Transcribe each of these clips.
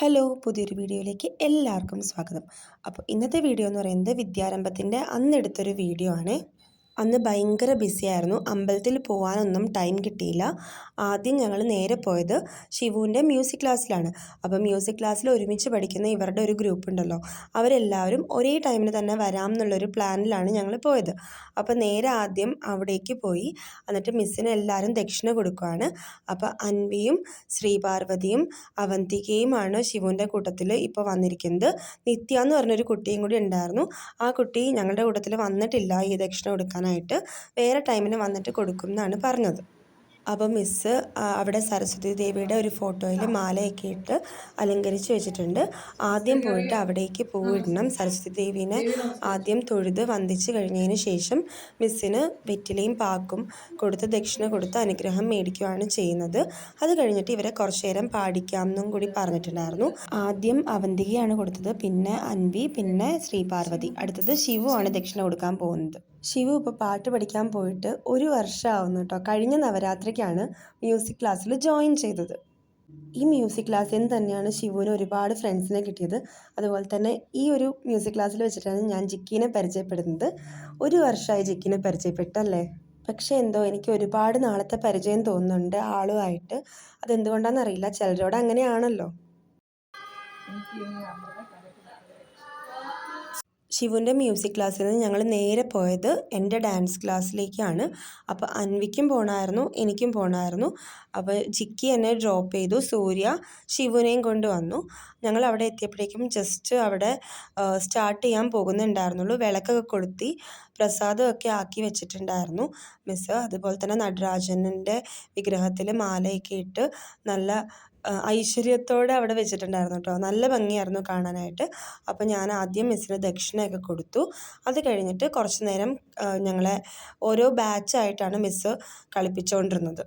Hello പുതിയൊരു വീഡിയോയിലേക്ക് എല്ലാവർക്കും സ്വാഗതം. അപ്പോൾ ഇന്നത്തെ വീഡിയോ എന്ന് പറയുന്നത് വിദ്യാരംഭത്തിന്റെ അന്നെടുത്തൊരു വീഡിയോ ആണ്. അന്ന് ഭയങ്കര ബിസി ആയിരുന്നു. അമ്പലത്തിൽ പോകാനൊന്നും ടൈം കിട്ടിയില്ല. ആദ്യം ഞങ്ങൾ നേരെ പോയത് ശിവുവിന്റെ മ്യൂസിക് ക്ലാസ്സിലാണ് അപ്പോൾ മ്യൂസിക് ക്ലാസ്സിൽ ഒരുമിച്ച് പഠിക്കുന്ന ഇവരുടെ ഒരു ഗ്രൂപ്പ് ഉണ്ടല്ലോ. അവരെല്ലാവരും ഒരേ ടൈമിന് തന്നെ വരാം എന്നുള്ളൊരു പ്ലാനിലാണ് ഞങ്ങൾ പോയത്. അപ്പോൾ നേരെ ആദ്യം അവിടേക്ക് പോയി. എന്നിട്ട് മിസ്സിന് എല്ലാവരും ദക്ഷിണ കൊടുക്കുകയാണ് അപ്പോൾ അൻവിയും ശ്രീപാർവതിയും അവന്തികയുമാണ് ശിവുവിന്റെ കൂട്ടത്തിൽ ഇപ്പോൾ വന്നിരിക്കുന്നത്. നിത്യ എന്ന് പറഞ്ഞൊരു കുട്ടിയും കൂടി ഉണ്ടായിരുന്നു. ആ കുട്ടി ഞങ്ങളുടെ കൂട്ടത്തിൽ വന്നിട്ടില്ല ഈ ദക്ഷിണ കൊടുക്കാനായിട്ട് വേറെ ടൈമിന് വന്നിട്ട് കൊടുക്കും എന്നാണ് പറഞ്ഞത്. അപ്പോൾ മിസ്സ് അവിടെ സരസ്വതി ദേവിയുടെ ഒരു ഫോട്ടോയിൽ മാലയൊക്കെ ഇട്ട് അലങ്കരിച്ച് വെച്ചിട്ടുണ്ട്. ആദ്യം പോയിട്ട് അവിടേക്ക് പോയിടണം സരസ്വതി ദേവീനെ ആദ്യം തൊഴുത് വന്ദിച്ച് കഴിഞ്ഞതിന് ശേഷം മിസ്സിന് വെറ്റിലയും പാക്കും കൊടുത്ത് ദക്ഷിണ കൊടുത്ത് അനുഗ്രഹം മേടിക്കുകയാണ് ചെയ്യുന്നത്. അത് കഴിഞ്ഞിട്ട് ഇവരെ കുറച്ചു നേരം പാടിക്കാം എന്നും കൂടി പറഞ്ഞിട്ടുണ്ടായിരുന്നു. ആദ്യം അവന്തികയാണ് കൊടുത്തത്. പിന്നെ അൻവി പിന്നെ ശ്രീപാർവതി അടുത്തത് ശിവു ആണ് ദക്ഷിണ കൊടുക്കാൻ പോകുന്നത്. ശിവു ഇപ്പോൾ പാട്ട് പഠിക്കാൻ പോയിട്ട് ഒരു വർഷമാവുന്നു കേട്ടോ കഴിഞ്ഞ നവരാത്രിക്കാണ് മ്യൂസിക് ക്ലാസ്സിൽ ജോയിൻ ചെയ്തത്. ഈ മ്യൂസിക് ക്ലാസ്സിൽ നിന്ന് തന്നെയാണ് ശിവുവിന് ഒരുപാട് ഫ്രണ്ട്സിനെ കിട്ടിയത്. അതുപോലെ തന്നെ ഈ ഒരു മ്യൂസിക് ക്ലാസ്സിൽ വെച്ചിട്ടാണ് ഞാൻ ജിക്കിനെ പരിചയപ്പെടുന്നത്. ഒരു വർഷമായി ജിക്കിനെ പരിചയപ്പെട്ടല്ലേ? പക്ഷേ എന്തോ എനിക്ക് ഒരുപാട് നാളത്തെ പരിചയം തോന്നുന്നുണ്ട് ആളുമായിട്ട്. അതെന്തുകൊണ്ടാണെന്നറിയില്ല. ചിലരോട് അങ്ങനെയാണല്ലോ. ശിവുവിന്റെ മ്യൂസിക് ക്ലാസ്സിൽ നിന്ന് ഞങ്ങൾ നേരെ പോയത് എന്റെ ഡാൻസ് ക്ലാസ്സിലേക്കാണ് അപ്പോൾ അൻവിക്കും പോകണമായിരുന്നു എനിക്കും പോകണമായിരുന്നു അപ്പോൾ ജിക്കി എന്നെ ഡ്രോപ്പ് ചെയ്തു സൂര്യ ശിവുവിനെയും കൊണ്ട് വന്നു. ഞങ്ങൾ അവിടെ എത്തിയപ്പോഴേക്കും ജസ്റ്റ് അവിടെ സ്റ്റാർട്ട് ചെയ്യാൻ പോകുന്നുണ്ടായിരുന്നുള്ളൂ. വിളക്കൊക്കെ കൊളുത്തി പ്രസാദമൊക്കെ ആക്കി വെച്ചിട്ടുണ്ടായിരുന്നു. മിസ്സ് അതുപോലെ തന്നെ നടരാജന്റെ വിഗ്രഹത്തിൽ മാലയൊക്കെ ഇട്ട് നല്ല ഐശ്വര്യത്തോടെ അവിടെ വെച്ചിട്ടുണ്ടായിരുന്നു കേട്ടോ നല്ല ഭംഗിയായിരുന്നു കാണാനായിട്ട്. അപ്പോൾ ഞാൻ ആദ്യം മിസ്സിന് ദക്ഷിണയൊക്കെ കൊടുത്തു. അത് കഴിഞ്ഞിട്ട് കുറച്ച് നേരം ഞങ്ങളെ ഓരോ ബാച്ചായിട്ടാണ് മിസ്സ് കളിപ്പിച്ചുകൊണ്ടിരുന്നത്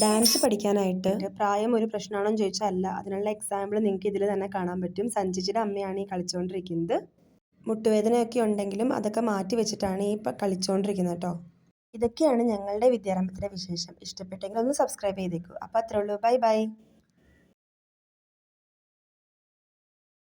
ഡാൻസ് പഠിക്കാനായിട്ട് പ്രായം ഒരു പ്രശ്നമാണോ എന്ന് ചോദിച്ചാൽ അല്ല. അതിനുള്ള എക്സാമ്പിൾ നിങ്ങൾക്ക് ഇതിൽ തന്നെ കാണാൻ പറ്റും. സഞ്ജിച്ചിയുടെ അമ്മയാണ് ഈ കളിച്ചുകൊണ്ടിരിക്കുന്നത് മുട്ടുവേദനയൊക്കെ ഉണ്ടെങ്കിലും അതൊക്കെ മാറ്റി വെച്ചിട്ടാണ് ഈ കളിച്ചുകൊണ്ടിരിക്കുന്നത് കേട്ടോ. ഇതൊക്കെയാണ് ഞങ്ങളുടെ വിദ്യാരംഭത്തിലെ വിശേഷം. ഇഷ്ടപ്പെട്ടെങ്കിൽ ഒന്ന് സബ്സ്ക്രൈബ് ചെയ്തേക്കൂ. അപ്പോൾ അത്രേ ഉള്ളൂ. Bye bye